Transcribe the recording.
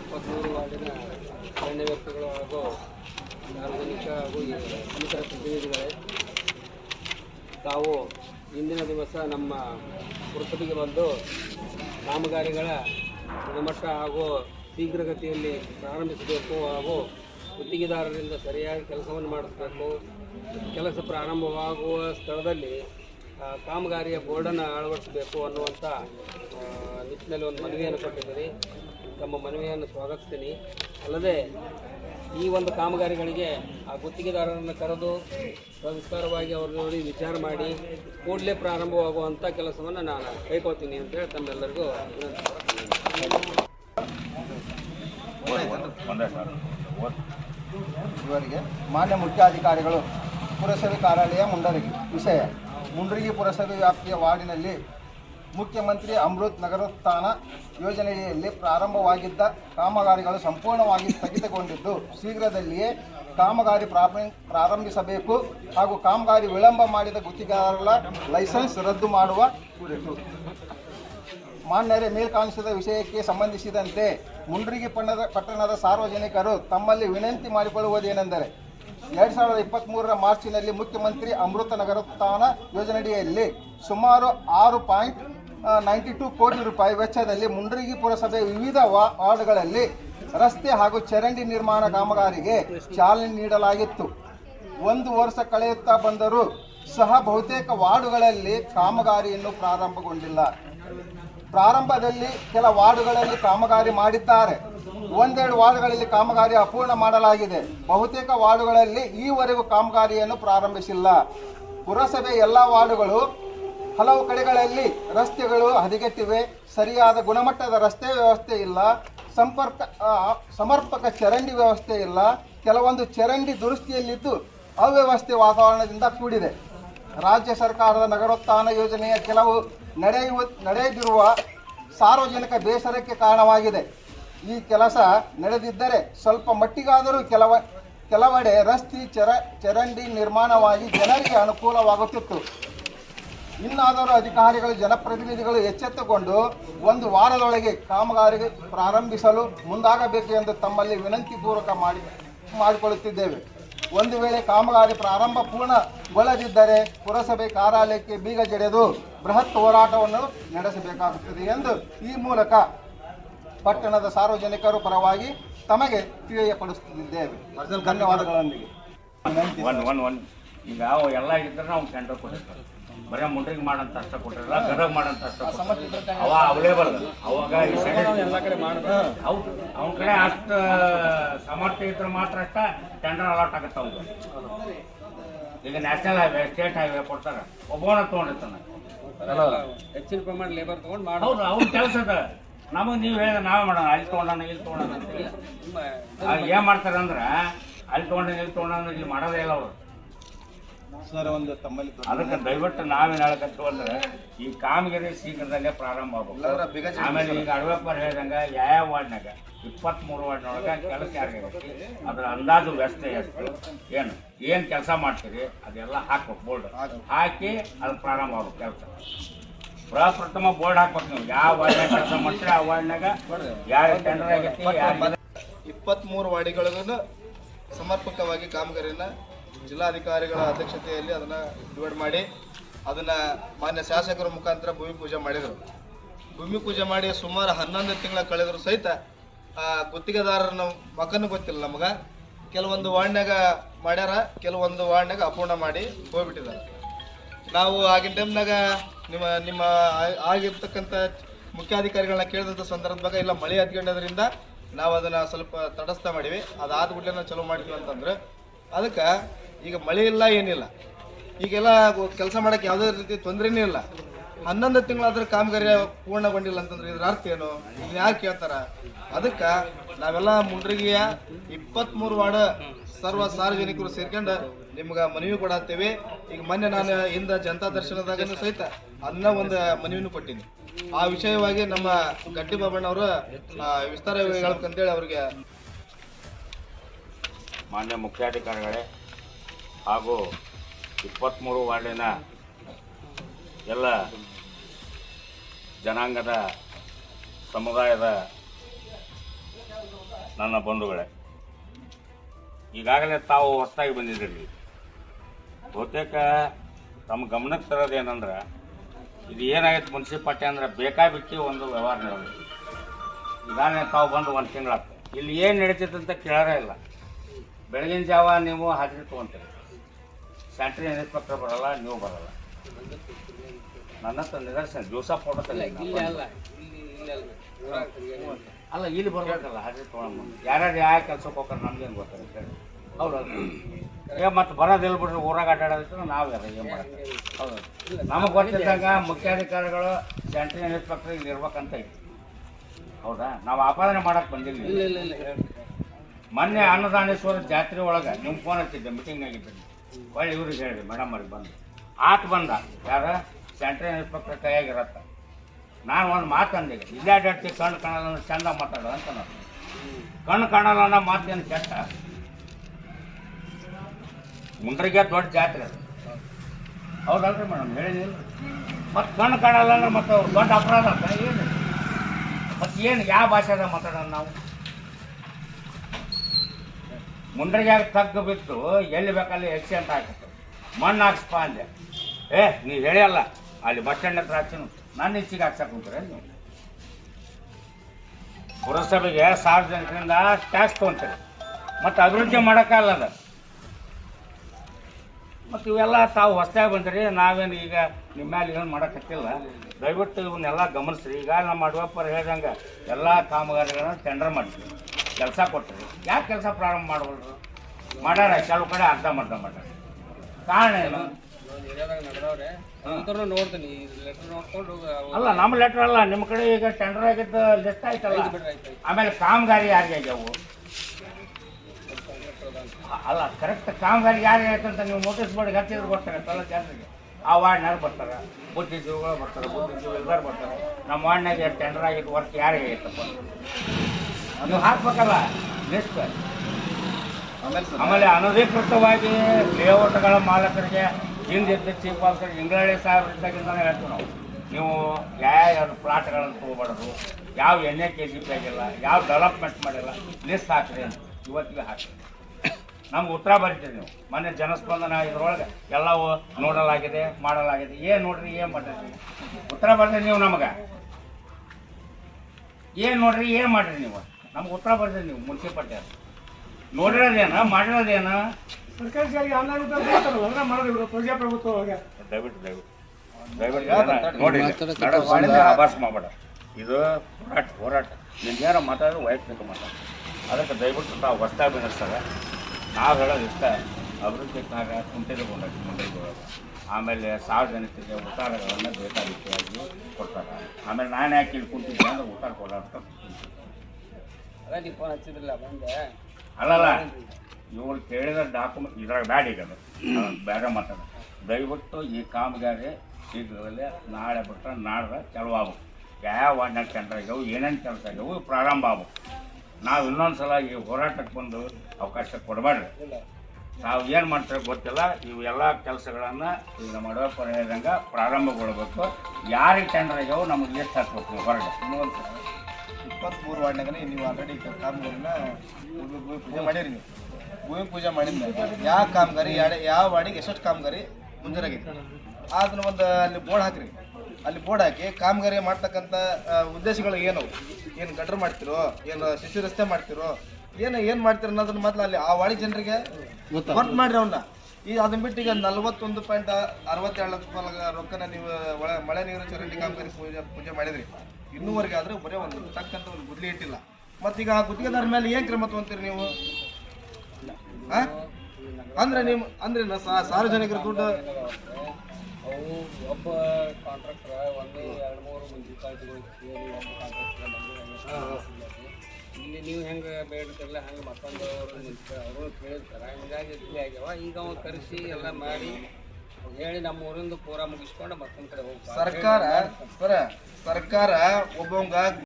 ಇಪ್ಪತ್ತ್ಮೂರು ವಾರ್ಡಿನ ಗಣ್ಯ ವ್ಯಕ್ತಿಗಳು ಹಾಗೂ ಸಾರ್ವಜನಿಕ ಹಾಗೂ ಇತರ ಪ್ರತಿನಿಧಿಗಳೇ. ತಾವು ಇಂದಿನ ದಿವಸ ನಮ್ಮ ಪುರಸಭೆಗೆ ಬಂದು ಕಾಮಗಾರಿಗಳ ಗುಣಮಟ್ಟ ಹಾಗೂ ಶೀಘ್ರಗತಿಯಲ್ಲಿ ಪ್ರಾರಂಭಿಸಬೇಕು ಹಾಗೂ ಗುತ್ತಿಗೆದಾರರಿಂದ ಸರಿಯಾಗಿ ಕೆಲಸವನ್ನು ಮಾಡಿಸಬೇಕು. ಕೆಲಸ ಪ್ರಾರಂಭವಾಗುವ ಸ್ಥಳದಲ್ಲಿ ಕಾಮಗಾರಿಯ ಬೋರ್ಡನ್ನು ಅಳವಡಿಸಬೇಕು ಅನ್ನುವಂಥ ನಿಟ್ಟಿನಲ್ಲಿ ಒಂದು ಮನವಿಯನ್ನು ಕೊಟ್ಟಿದ್ದೀರಿ. ತಮ್ಮ ಮನವಿಯನ್ನು ಸ್ವಾಗತಿಸ್ತೀನಿ. ಅಲ್ಲದೆ ಈ ಒಂದು ಕಾಮಗಾರಿಗಳಿಗೆ ಆ ಗುತ್ತಿಗೆದಾರರನ್ನು ಕರೆದು ಸವಿಸ್ತಾರವಾಗಿ ಅವ್ರ ನೋಡಿ ವಿಚಾರ ಮಾಡಿ ಕೂಡಲೇ ಪ್ರಾರಂಭವಾಗುವಂಥ ಕೆಲಸವನ್ನು ನಾನು ಕೈಕೊಳ್ತೀನಿ ಅಂತೇಳಿ ತಮ್ಮೆಲ್ಲರಿಗೂ ಇವರಿಗೆ ಮಾನ್ಯ ಮುಖ್ಯಾಧಿಕಾರಿಗಳು ಪುರಸಭೆ ಕಾರ್ಯಾಲಯ ಮುಂಡರಗಿ ವಿಷಯ. ಮುಂಡರಿಗೆ ಪುರಸಭೆ ವ್ಯಾಪ್ತಿಯ ವಾರ್ಡಿನಲ್ಲಿ ಮುಖ್ಯಮಂತ್ರಿ ಅಮೃತ್ ನಗರೋತ್ಥಾನ ಯೋಜನೆಯಲ್ಲಿ ಪ್ರಾರಂಭವಾಗಿದ್ದ ಕಾಮಗಾರಿಗಳು ಸಂಪೂರ್ಣವಾಗಿ ಸ್ಥಗಿತಗೊಂಡಿದ್ದು, ಶೀಘ್ರದಲ್ಲಿಯೇ ಕಾಮಗಾರಿ ಪ್ರಾರಂಭ ಪ್ರಾರಂಭಿಸಬೇಕು ಹಾಗೂ ಕಾಮಗಾರಿ ವಿಳಂಬ ಮಾಡಿದ ಗುತ್ತಿಗೆದಾರರ ಲೈಸೆನ್ಸ್ ರದ್ದು ಮಾಡುವ ಕುರಿತು. ಮಾನ್ಯರೇ ಮೇಲ್ಕಾಣಿಸಿದ ವಿಷಯಕ್ಕೆ ಸಂಬಂಧಿಸಿದಂತೆ ಮುಂಡ್ರಿಗಿ ಪಣ್ಣದ ಪಟ್ಟಣದ ಸಾರ್ವಜನಿಕರು ತಮ್ಮಲ್ಲಿ ವಿನಂತಿ ಮಾಡಿಕೊಳ್ಳುವುದೇನೆಂದರೆ, ಎರಡು ಸಾವಿರದ ಇಪ್ಪತ್ತ್ಮೂರರ ಮಾರ್ಚಿನಲ್ಲಿ ಮುಖ್ಯಮಂತ್ರಿ ಅಮೃತ ನಗರೋತ್ಥಾನ ಯೋಜನೆಯಡಿಯಲ್ಲಿ ಸುಮಾರು ಆರು ಪಾಯಿಂಟ್ ನೈಂಟಿ ಟು ಕೋಟಿ ರೂಪಾಯಿ ವೆಚ್ಚದಲ್ಲಿ ಮುಂಡ್ರಿಗಿ ಪುರಸಭೆ ವಿವಿಧ ವಾರ್ಡ್ಗಳಲ್ಲಿ ರಸ್ತೆ ಹಾಗೂ ಚರಂಡಿ ನಿರ್ಮಾಣ ಕಾಮಗಾರಿಗೆ ಚಾಲನೆ ನೀಡಲಾಗಿತ್ತು. ಒಂದು ವರ್ಷ ಕಳೆಯುತ್ತಾ ಬಂದರೂ ಸಹ ಬಹುತೇಕ ವಾರ್ಡುಗಳಲ್ಲಿ ಕಾಮಗಾರಿಯನ್ನು ಪ್ರಾರಂಭಗೊಂಡಿಲ್ಲ. ಪ್ರಾರಂಭದಲ್ಲಿ ಕೆಲ ವಾರ್ಡುಗಳಲ್ಲಿ ಕಾಮಗಾರಿ ಮಾಡಿದ್ದಾರೆ. ಒಂದೆರಡು ವಾರ್ಡ್ಗಳಲ್ಲಿ ಕಾಮಗಾರಿ ಅಪೂರ್ಣ ಮಾಡಲಾಗಿದೆ. ಬಹುತೇಕ ವಾರ್ಡುಗಳಲ್ಲಿ ಈವರೆಗೂ ಕಾಮಗಾರಿಯನ್ನು ಪ್ರಾರಂಭಿಸಿಲ್ಲ. ಪುರಸಭೆ ಎಲ್ಲ ವಾರ್ಡುಗಳು ಹಲವು ಕಡೆಗಳಲ್ಲಿ ರಸ್ತೆಗಳು ಹದಗೆಟ್ಟಿವೆ. ಸರಿಯಾದ ಗುಣಮಟ್ಟದ ರಸ್ತೆ ವ್ಯವಸ್ಥೆ ಇಲ್ಲ. ಸಂಪರ್ಕ ಸಮರ್ಪಕ ಚರಂಡಿ ವ್ಯವಸ್ಥೆ ಇಲ್ಲ. ಕೆಲವೊಂದು ಚರಂಡಿ ದುರಸ್ತಿಯಲ್ಲಿದ್ದು ಅವ್ಯವಸ್ಥೆ ವಾತಾವರಣದಿಂದ ಕೂಡಿದೆ. ರಾಜ್ಯ ಸರ್ಕಾರದ ನಗರೋತ್ಥಾನ ಯೋಜನೆಯ ಕೆಲವು ನಡೆಯುವ ನಡೆಯದಿರುವ ಸಾರ್ವಜನಿಕ ಬೇಸರಕ್ಕೆ ಕಾರಣವಾಗಿದೆ. ಈ ಕೆಲಸ ನಡೆದಿದ್ದರೆ ಸ್ವಲ್ಪ ಮಟ್ಟಿಗಾದರೂ ಕೆಲವ, ಕೆಲವೆಡೆ ರಸ್ತೆ ಚರ, ಚರಂಡಿ ನಿರ್ಮಾಣವಾಗಿ ಜನರಿಗೆ ಅನುಕೂಲವಾಗುತ್ತಿತ್ತು. ಇನ್ನಾದರೂ ಅಧಿಕಾರಿಗಳು ಜನಪ್ರತಿನಿಧಿಗಳು ಎಚ್ಚೆತ್ತುಕೊಂಡು ಒಂದು ವಾರದೊಳಗೆ ಕಾಮಗಾರಿ ಪ್ರಾರಂಭಿಸಲು ಮುಂದಾಗಬೇಕು ಎಂದು ತಮ್ಮಲ್ಲಿ ವಿನಂತಿ ಪೂರ್ವಕ ಮಾಡಿ ಮಾಡಿಕೊಳ್ಳುತ್ತಿದ್ದೇವೆ. ಒಂದು ವೇಳೆ ಕಾಮಗಾರಿ ಪ್ರಾರಂಭ ಪೂರ್ಣಗೊಳ್ಳದಿದ್ದರೆ ಪುರಸಭೆ ಕಾರ್ಯಾಲಯಕ್ಕೆ ಬೀಗ ಜಡೆದು ಬೃಹತ್ ಹೋರಾಟವನ್ನು ನಡೆಸಬೇಕಾಗುತ್ತದೆ ಎಂದು ಈ ಮೂಲಕ ಪಟ್ಟಣದ ಸಾರ್ವಜನಿಕರು ಪರವಾಗಿ ತಮಗೆ ತಿಳಿಯಪಡಿಸುತ್ತಿದ್ದೇವೆ. ಧನ್ಯವಾದಗಳೊಂದಿಗೆ. ಈಗ ಎಲ್ಲ ಇದ್ರೆ ನಾವು ಟೆಂಡರ್ ಕೊಟ್ಟಿರ್ತಾರೆ. ಬರೀ ಮುಂಡ್ರಿಗೆ ಮಾಡಂತ ಅಷ್ಟ ಕೊಟ್ಟಿರಲ್ಲ ಗದಗ ಮಾಡಂತ ಅಷ್ಟ. ಅವ ಅವೈಲೇಬಲ್ ಅವಾಗ ಅವನ ಕಡೆ ಅಷ್ಟ ಸಮರ್ಥ ಇದ್ರೆ ಮಾತ್ರ ಅಷ್ಟ ಟೆಂಡರ್ ಅಲಾಟ್ ಆಗುತ್ತೆ ಅವ್ನು ಈಗ ನ್ಯಾಷನಲ್ ಹೈವೇ ಸ್ಟೇಟ್ ಹೈವೇ ಕೊಡ್ತಾರೆ. ಒಬ್ಬನ ತೊಗೊಂಡಿರ್ತಾನೆ. ಹೆಚ್ಚಿನ ಪ್ರಮಾಣ ಲೇಬರ್ ತಗೊಂಡ್ ಮಾಡಿ ಹೌದು ಅವ್ನ ಕೆಲಸ ಅದ ನಮಗೆ ನೀವು ಹೇಳಿದ್ರೆ ನಾವೇ ಮಾಡೋಣ. ಅಲ್ಲಿ ತೊಗೊಂಡಾನ ಇಲ್ಲಿ ತೊಗೊಂಡಾನ ಅಂತೇಳಿ ಏನು ಮಾಡ್ತಾರೆ ಅಂದ್ರೆ ಅಲ್ಲಿ ತೊಗೊಂಡಾನ ಇಲ್ಲಿ ತೊಗೊಂಡ ಇಲ್ಲಿ ಮಾಡೋದೇ ಇಲ್ಲ ಅವರು. ಸರ್ ಒಂದು ತಮ್ಮಲ್ಲಿ ಅದಕ್ಕೆ ದಯವಿಟ್ಟು ನಾವೇನು ಹೇಳಕತ್ತೀವಿ ಅಂದ್ರೆ ಈ ಕಾಮಗಾರಿ ಶೀಘ್ರದಲ್ಲೇ ಪ್ರಾರಂಭ ಆಗ್ಬೇಕು. ಆಮೇಲೆ ಈಗ ಅಡವೆಪ್ಪರ್ ಹೇಳ್ದಂಗ ಯಾವ ವಾರ್ಡ್ನಾಗ ಇಪ್ಪತ್ತ್ಮೂರು ವಾರ್ಡ್ನೊಳಗೆ ಕೆಲಸ ಯಾರಿಗೈತಿ ಅದ್ರ ಅಂದಾಜು ವ್ಯವಸ್ಥೆ ಎಷ್ಟು ಏನು ಏನು ಕೆಲಸ ಮಾಡ್ತೀರಿ ಅದೆಲ್ಲ ಹಾಕ್ಬೇಕು ಬೋರ್ಡ್. ಹಾಕಿ ಅದು ಪ್ರಾರಂಭ ಆಗ್ಬೇಕು ಕೆಲಸ. ಪ್ರಪ್ರಥಮ ಬೋರ್ಡ್ ಹಾಕ್ಬೇಕು ನೀವು. ಯಾವ ವಾರ್ಡ್ನಾಗ ಕೆಲಸ ಮಾಡ್ತೀರಿ ಆ ವಾರ್ಡ್ನಾಗ ಯಾರು ಟೆಂಡರ್ ಆಗೈತಿ ಇಪ್ಪತ್ತ್ಮೂರು ವಾರ್ಡಿಗಳಿಗೂ ಸಮರ್ಪಕವಾಗಿ ಕಾಮಗಾರಿಯನ್ನು ಜಿಲ್ಲಾಧಿಕಾರಿಗಳ ಅಧ್ಯಕ್ಷತೆಯಲ್ಲಿ ಅದನ್ನು ಡಿವೈಡ್ ಮಾಡಿ, ಅದನ್ನು ಮಾನ್ಯ ಶಾಸಕರ ಮುಖಾಂತರ ಭೂಮಿ ಪೂಜೆ ಮಾಡಿದರು. ಭೂಮಿ ಪೂಜೆ ಮಾಡಿ ಸುಮಾರು ಹನ್ನೊಂದು ತಿಂಗಳ ಕಳೆದರೂ ಸಹಿತ ಆ ಗುತ್ತಿಗೆದಾರರ ಮಕನ್ನು ಗೊತ್ತಿಲ್ಲ ನಮಗೆ. ಕೆಲವೊಂದು ವಾರ್ಡ್ನಾಗ ಮಾಡ್ಯಾರ, ಕೆಲವೊಂದು ವಾರ್ಡ್ನಾಗ ಅಪೂರ್ಣ ಮಾಡಿ ಹೋಗ್ಬಿಟ್ಟಿದ್ದಾರೆ ನಾವು ಆಗಿನ ಟೈಮ್ನಾಗ ನಿಮ್ಮ ನಿಮ್ಮ ಆಗಿರ್ತಕ್ಕಂಥ ಮುಖ್ಯಾಧಿಕಾರಿಗಳನ್ನ ಕೇಳಿದಂಥ ಸಂದರ್ಭದಾಗ ಇಲ್ಲ ಮಳೆ ಹತ್ಕೊಂಡೋದ್ರಿಂದ ನಾವು ಅದನ್ನು ಸ್ವಲ್ಪ ತಟಸ್ಥ ಮಾಡಿವಿ. ಅದಾದ ಕೂಡಲೇ ನಾವು ಚಲೋ ಮಾಡಿದ್ವಿ ಅಂತಂದ್ರೆ, ಅದಕ್ಕೆ ಈಗ ಮಳೆ ಇಲ್ಲ, ಏನಿಲ್ಲ. ಈಗೆಲ್ಲ ಕೆಲಸ ಮಾಡಕ್ಕೆ ಯಾವುದೇ ರೀತಿ ತೊಂದರೆನೇ ಇಲ್ಲ. ಹನ್ನೊಂದು ತಿಂಗಳಾದ್ರೆ ಕಾಮಗಾರಿ ಪೂರ್ಣಗೊಂಡಿಲ್ಲ ಅಂತಂದ್ರೆ ಇದ್ರ ಅರ್ಥ ಏನು? ಯಾರು ಕೇಳ್ತಾರ? ಅದಕ್ಕೆ ನಾವೆಲ್ಲ ಮುಂಡ್ರಿಗೆಯ ಇಪ್ಪತ್ತ್ಮೂರು ವಾರ್ಡ್ ಸರ್ವ ಸಾರ್ವಜನಿಕರು ಸೇರ್ಕೊಂಡು ನಿಮ್ಗೆ ಮನವಿ ಕೊಡತ್ತೇವೆ. ಈಗ ಮೊನ್ನೆ ನಾನು ಇಂದ ಜನತಾ ದರ್ಶನದಾಗ ಸಹಿತ ಅದನ್ನ ಒಂದು ಮನವಿನೂ ಕೊಟ್ಟಿನಿ. ಆ ವಿಷಯವಾಗಿ ನಮ್ಮ ಗಡ್ಡಿ ಬಾಬಣ್ಣವರು ವಿಸ್ತಾರ ಹೇಳ್ಬೇಕಂತೇಳಿ ಅವ್ರಿಗೆ ಮಾನ್ಯ ಮುಖ್ಯಾಧಿಕಾರಿಗಳೇ ಹಾಗೂ ಇಪ್ಪತ್ತ್ಮೂರು ವಾರ್ಡಿನ ಎಲ್ಲ ಜನಾಂಗದ ಸಮುದಾಯದ ನನ್ನ ಬಂಧುಗಳೇ, ಈಗಾಗಲೇ ತಾವು ಹೊಸದಾಗಿ ಬಂದಿದ್ದೀರಿ. ಬಹುತೇಕ ತಮ್ಮ ಗಮನಕ್ಕೆ ತರೋದು ಏನಂದ್ರೆ, ಇದು ಏನಾಗೈತೆ ಮುನ್ಸಿಪಾಲ್ಟಿ ಅಂದ್ರೆ ಬೇಕಾಬಿಟ್ಟಿ ಒಂದು ವ್ಯವಹಾರ ನಡೆದಿದೆ ಈಗಾಗಲೇ ತಾವು ಬಂದು ಒಂದು ತಿಂಗಳಾಗ್ತದೆ ಇಲ್ಲಿ ಏನು ನಡೀತೈತೆ ಅಂತ ಕೇಳೋರೇ ಇಲ್ಲ. ಬೆಳಗಿನ ಜಾವ ನೀವು ಹಾಜರಿ ತೊಗೊಂತೀರಿ. ಸ್ಯಾಂಟ್ರಿ ಇನ್ಸ್ಪೆಕ್ಟರ್ ಬರಲ್ಲ ನೀವು ಬರಲ್ಲ. ನನ್ನ ಹತ್ರ ನಿದರ್ಶನ ದಿವಸ ಫೋಟೋ ಅಲ್ಲ ಇಲ್ಲಿ ಬರ್ಬೇಕಲ್ಲ ಹಾಗೆ ತೊಗೊಂಡು ಯಾರ್ಯಾರು ಯಾವ ಕೆಲ್ಸಕ್ಕೆ ಹೋಗ್ತಾರೆ ನಮ್ಗೇನು ಗೊತ್ತಾಗುತ್ತೆ ಹೇಳಿ ಹೌದು ಏ ಮತ್ತೆ ಬರೋದಿಲ್ಲ ಬಿಡ್ರಿ? ಊರಾಗ ಆಟಾಡೋದಿತ್ತು ನಾವು ಯಾರು ಏನು ಮಾಡ್ತೀವಿ ಹೌದು. ನಮಗೆ ಗೊತ್ತಿದ್ದಾಗ ಮುಖ್ಯಾಧಿಕಾರಿಗಳು ಸೆಂಟ್ರಿ ಇನ್ಸ್ಪೆಕ್ಟರ್ ಇಲ್ಲಿ ಇರ್ಬೇಕಂತ ಐತಿ ಹೌದಾ? ನಾವು ಆಪಾದನೆ ಮಾಡಕ್ಕೆ ಬಂದಿಲ್ಲ ಮೊನ್ನೆ ಅನ್ನದಾನೇಶ್ವರ ಜಾತ್ರೆ ಒಳಗೆ ನಿಮ್ಮ ಫೋನ್ ಹಚ್ಚಿದ್ದೆ ಮೀಟಿಂಗ್ ಆಗಿದ್ದೆ. ಒಳ್ಳೆ ಇವ್ರಿಗೆ ಹೇಳಿದೆ ಮೇಡಮ್ ಅವ್ರಿಗೆ ಬಂದು. ಆತ ಬಂದ. ಯಾರ? ಸೆಂಟ್ರಲ್ ಇನ್ಸ್ಪೆಕ್ಟರ್ ಕೈಯಾಗಿರತ್ತ. ನಾನು ಒಂದು ಮಾತು ಅಂದೆ ಇಲ್ಲೇ ಅಡ್ಡಾಡ್ತಿ ಕಣ್ಣು ಕಾಣಲ್ಲ ಅಂದ್ರೆ ಚಂದ ಮಾತಾಡೋದು ಅಂತ ನಾನು. ಕಣ್ಣು ಕಾಣಲ್ಲ ಅನ್ನೋ ಮಾತೇನು ಕೆಟ್ಟ? ಮುಂಡ್ರಿಗೆ ದೊಡ್ಡ ಜಾತ್ರೆ ಅದು. ಹೌದಲ್ರಿ ಮೇಡಮ್ ಹೇಳಿದಿಲ್ಲ ಮತ್ತು ಕಣ್ಣು ಕಾಣಲ್ಲ ಅಂದ್ರೆ ಮತ್ತೆ ಅವ್ರು ದೊಡ್ಡ ಅಪರಾಧ ಏನು ಮತ್ತು ಏನು, ಯಾವ ಭಾಷೆದಾಗ ಮಾತಾಡೋಣ ನಾವು? ಮುಂಡ್ರಿಗ್ಯಾಗ ತಗ್ಗು ಬಿತ್ತು ಎಲ್ಲಿ ಬೇಕಲ್ಲಿ ಆಕ್ಸಿಡೆಂಟ್ ಹಾಕಿತ್ತು ಮಣ್ಣು ಹಾಕ್ಸ್ಪ ಅಂದೆ. ಏ, ನೀವು ಹೇಳಿಯಲ್ಲ, ಅಲ್ಲಿ ಬಸ್ ಸ್ಟ್ಯಾಂಡ್ ಹತ್ರ ಹಾಕ್ಸಿನು ನನ್ನ ಹೆಚ್ಚಿಗೆ ಹಾಕ್ಸಕ್ಕೆ ಕುಂತೀರ ನೀವು? ಪುರಸಭೆಗೆ ಸಾರ್ವಜನಿಕರಿಂದ ಟ್ಯಾಕ್ಸ್ ತೊಗೊಂತೀರಿ. ಮತ್ತು ಅಭಿವೃದ್ಧಿ ಮಾಡೋಕ್ಕಲ್ಲ ಅದು. ಮತ್ತು ಇವೆಲ್ಲ ತಾವು ಹೊಸದಾಗಿ ಬಂದ್ರಿ, ನಾವೇನು ಈಗ ನಿಮ್ಮ ಮೇಲೆ ಏನು ಮಾಡೋಕ್ಕತ್ತಿಲ್ಲ ದಯವಿಟ್ಟು ಇವನ್ನೆಲ್ಲ ಗಮನಿಸ್ರಿ. ಈಗ ನಮ್ಮ ಅಡ್ವಪ್ಪರು ಹೇಳ್ದಂಗೆ ಎಲ್ಲ ಕಾಮಗಾರಿಗಳನ್ನ ಟೆಂಡರ್ ಮಾಡಿದ್ವಿ ಕೆಲಸ ಕೊಟ್ಟರೆ ಯಾಕೆ ಕೆಲಸ ಪ್ರಾರಂಭ ಮಾಡಬಾರ್ದು ಮಾಡ್ಯಾರ ಕೆಲವು ಕಡೆ ಅರ್ಧ ಮರ್ಧ ಮಾಡ್ಯಾರ ಕಾರಣ ಏನು? ನೋಡ್ತೀನಿ. ಈ ಲೆಟರ್ ನೋಡ್ಕೊಂಡು ಅಲ್ಲ ನಮ್ಮ ಲೆಟ್ರ್ ಅಲ್ಲ. ನಿಮ್ಮ ಕಡೆ ಈಗ ಟೆಂಡರ್ ಆಗಿದ್ದ ಲಿಸ್ಟ್ ಆಯ್ತಲ್ಲ. ಆಮೇಲೆ ಕಾಮಗಾರಿ ಯಾರಿಗೆ ಆಗ್ಯಾವು? ಅಲ್ಲ ಕರೆಕ್ಟ್ ಕಾಮಗಾರಿ ಯಾರು ಆಯ್ತಂತ ನೀವು ನೋಟಿಸ್ ಬೋರ್ಡ್ ಹತ್ತಿದ್ರು ಬರ್ತಾರೆ ಗೊತ್ತಾಗತ್ತಲ್ಲ ಜನರಿಗೆ ಆ ವಾರ್ಡ್ನಾರು ಬರ್ತಾರೆ. ಬುದ್ಧಿಜೀವಿಗಳು ಬರ್ತಾರೆ ಬುದ್ಧಿಜೀವಿ ಎಲ್ಲರೂ ಬರ್ತಾರೆ. ನಮ್ಮ ವಾರ್ಡ್ನಾಗ ಟೆಂಡರ್ ಆಗಿದ್ದು ವರ್ಕ್ ಯಾರಿಗೆ ಐತಪ್ಪ ನೀವು ಹಾಕ್ಬೇಕಲ್ಲ ಲಿಸ್ಟ್ ಆಮೇಲೆ ಅನಧಿಕೃತವಾಗಿ ಲೇಔಟ್ಗಳ ಮಾಲಕರಿಗೆ ಹಿಂದಿದ್ದ ಚೀಫ್ ಆಫೀಸರ್ ಇಂಗ್ಲಳ್ಳಿ ಸಾಹೇಬ್ರ ಇದ್ದಾಗಿಂದನೇ ಹೇಳ್ತೀವಿ ನಾವು. ನೀವು ಯಾವ ಪ್ಲಾಟ್ಗಳನ್ನು ತೊಗೊಬಾರ್ದು, ಯಾವ ಎಣ್ಣೆ ಕೆ ಜಿ ಪಿ ಆಗಿಲ್ಲ ಯಾವ ಡೆವಲಪ್ಮೆಂಟ್ ಮಾಡಿಲ್ಲ ಲಿಸ್ಟ್ ಹಾಕ್ರಿ ಅಂತ ಇವತ್ತಿಗೆ ಹಾಕ್ರಿ. ನಮ್ಗೆ ಉತ್ತರ ಬರೀತೀರಿ ನೀವು. ಮೊನ್ನೆ ಜನಸ್ಪಂದನ ಇದ್ರೊಳಗೆ ಎಲ್ಲವೂ ನೋಡಲಾಗಿದೆ, ಮಾಡಲಾಗಿದೆ. ಏನು ನೋಡ್ರಿ, ಏನು ಮಾಡಿರಿ? ಉತ್ತರ ಬರ್ತೀರಿ ನೀವು ನಮಗೆ. ಏನು ನೋಡ್ರಿ, ಏನು ಮಾಡ್ರಿ ನೀವು? ನಮ್ಗೆ ಉತ್ತರ ಬರ್ತೀರಿ ನೀವು ಮುನ್ಸಿಪಾಲ್ಟಿ. ನೋಡಿರೋದೇನ ಮಾಡಿರೋದೇನ? ಸರ್ಕಾರಿ ಶಾಲೆಗೆ ಆನ್ಲೈನ್ ಮಾಡೋದು ಪ್ರಜಾಪ್ರಭುತ್ವ ಒಳಗೆ ದಯವಿಟ್ಟು ದಯವಿಟ್ಟು. ದಯವಿಟ್ಟು ನೋಡಿ ಆಭಾಸ ಮಾಡಬೇಡ. ಇದು ಹೋರಾಟ ಹೋರಾಟ. ನಿಮ್ಗೆ ಯಾರೋ ಮಾತಾಡೋದು ವೈಯಕ್ತಿಕ ಮಾತಾಡ. ಅದಕ್ಕೆ ದಯವಿಟ್ಟು ನಾವು ಹೊಸ್ತಾ ಬೆಳೆಸ್ತಾರೆ. ನಾವು ಹೇಳೋದು ಇಷ್ಟ. ಅಭಿವೃದ್ಧಿ ಅಭಿವೃದ್ಧಿಕಾಗ ಕುಂಠಿತಗೊಂಡಾಗಿ ಮುಂದೆ ಆಮೇಲೆ ಸಾರ್ವಜನಿಕರಿಗೆ ಉತ್ತಾರಗಳನ್ನು ಬೇಕಾಗಿ ಕೊಡ್ತಾರೆ. ಆಮೇಲೆ ನಾನು ಯಾಕೆ ಇಲ್ಲಿ ಕುಂತಿದ್ದೆ ಅಂದ್ರೆ ಉತ್ತಾರ ಕೊಡೋದು ನೀವು ಫೋನ್ ಹಚ್ಚಿದ್ರಲ್ಲ ಬಂದೆ. ಅಲ್ಲಲ್ಲ ಇವ್ರು ಕೇಳಿದ ಡಾಕ್ಯುಮೆಂಟ್ ಇದ್ರಾಗ ಬ್ಯಾಡ ಈಗ ಅದು. ಬೇಡ ಮಾತಾಡ. ದಯವಿಟ್ಟು ಈ ಕಾಮಗಾರಿ ಶೀಘ್ರದಲ್ಲೇ ನಾಳೆ ಬಿಟ್ಟರೆ ನಾಡ್ರೆ ಚಾಲು ಆಗ್ಬೇಕು. ಯಾವ ವಾರ್ಡ್ನಾಗ ಟೆಂಡರ್ ಆಗ್ಯಾವು ಏನೇನು ಕೆಲಸ ಆಗ್ಯಾವು ಪ್ರಾರಂಭ ಆಗ್ಬೇಕು. ನಾವು ಇನ್ನೊಂದು ಸಲ ಈ ಹೋರಾಟಕ್ಕೆ ಬಂದು ಅವಕಾಶ ಕೊಡಬೇಡ್ರಿ. ನಾವು ಏನು ಮಾಡ್ತಾರೆ ಗೊತ್ತಿಲ್ಲ. ಇವು ಎಲ್ಲ ಕೆಲಸಗಳನ್ನು ಈಗ ಮಾಡುವ ಪರಿಹಾರದಂಗೆ ಪ್ರಾರಂಭಗೊಳ್ಬೇಕು. ಯಾರಿಗೆ ಟೆಂಡರ್ ಆಗ್ಯಾವು ನಮಗೆ ಲಿಸ್ಟ್ ಹಾಕ್ಬೇಕು ಹೊರಗೆ. ಇನ್ನೊಂದು ಸಲ ಇಪ್ಪತ್ತ್ಮೂರು ವಾರ್ಡ್ನಾಗ ನೀವು ಆಲ್ರೆಡಿ ಕಾಮಗಾರಿನ ಪೂಜೆ ಮಾಡಿರಿ ನೀವು. ಭೂಮಿ ಪೂಜೆ ಮಾಡಿದ್ಮೇಲೆ ಯಾವ ಕಾಮಗಾರಿ ಯಾಡ ಯಾವ ವಾರ್ಡಿಗೆ ಎಷ್ಟೆಷ್ಟು ಕಾಮಗಾರಿ ಮುಂಜಾನಾಗೈತೆ ಅದನ್ನ ಒಂದು ಅಲ್ಲಿ ಬೋರ್ಡ್ ಹಾಕ್ರಿ. ಅಲ್ಲಿ ಬೋರ್ಡ್ ಹಾಕಿ ಕಾಮಗಾರಿ ಮಾಡ್ತಕ್ಕಂಥ ಉದ್ದೇಶಗಳು ಏನು? ಏನು ಗಟ್ರ ಮಾಡ್ತಿರೋ? ಏನು ಶಿಶು ರಸ್ತೆ ಮಾಡ್ತಿರೋ? ಏನು ಏನು ಮಾಡ್ತಿರೋ ಅನ್ನೋದನ್ನ ಮೊದಲು ಅಲ್ಲಿ ಆ ವಾಡಿ ಜನರಿಗೆ ವರ್ಕ್ ಮಾಡ್ರಿ ಅವನ್ನ ಈ ಅದನ್ನ ಬಿಟ್ಟು ಈಗ ನಲ್ವತ್ತೊಂದು ಪಾಯಿಂಟ್ ಅರವತ್ತೇಳು ಲಕ್ಷ ರೂಪಾಯಿ ರೊಕ್ಕನ ನೀವು ಒಳ ಮಳೆ ನೀರು ಚರಂಡಿ ಕಾಮಗಾರಿ ಪೂಜೆ ಪೂಜೆ ಮಾಡಿದ್ರಿ. ಇನ್ನೂವರೆಗೆ ಆದ್ರೆ ಬರೀ ಒಂದು ತಕ್ಕಂತ ಒಂದು ಗುದ್ಲಿ ಇಟ್ಟಿಲ್ಲ. ಮತ್ತೀಗ ಆ ಗುತ್ತಿಗೆದಾರ ಮೇಲೆ ಏನು ಕ್ರಮ ತಗೊಂತೀರಿ ನೀವು? ಅಂದ್ರೆ ನೀವು ಅಂದ್ರೆ ಸಾರ್ವಜನಿಕರ ದುಡ್ಡು ಅವು ಒಬ್ಬ ಕಾಂಟ್ರಾಕ್ಟರ್ ಒಂದು ಎರಡು ಮೂರು ಕಾಂಟ್ರಾಕ್ಟರ್ ಇಲ್ಲಿ ನೀವು ಹೆಂಗೆ ಬೇಡ್ತಿರಲ್ಲ ಹಂಗೆ ಮತ್ತೊಂದು ಅವರು ಅವರು ಕೇಳಿರ್ತಾರೆ ಆಗ್ಯಾವ ಈಗ ಅವ್ನು ಕರೆಸಿ ಎಲ್ಲ ಮಾಡಿ ಹೇಳಿ ನಮ್ಮ ಊರಿಂದ ಪೂರ ಮುಗಿಸ್ಕೊಂಡು ಮತ್ತೊಂದು ಕಡೆ ಹೋಗ್ತಾರೆ ಸರ್ಕಾರ ಸರ ಸರ್ಕಾರ ಒಬ್ಬವಂಗ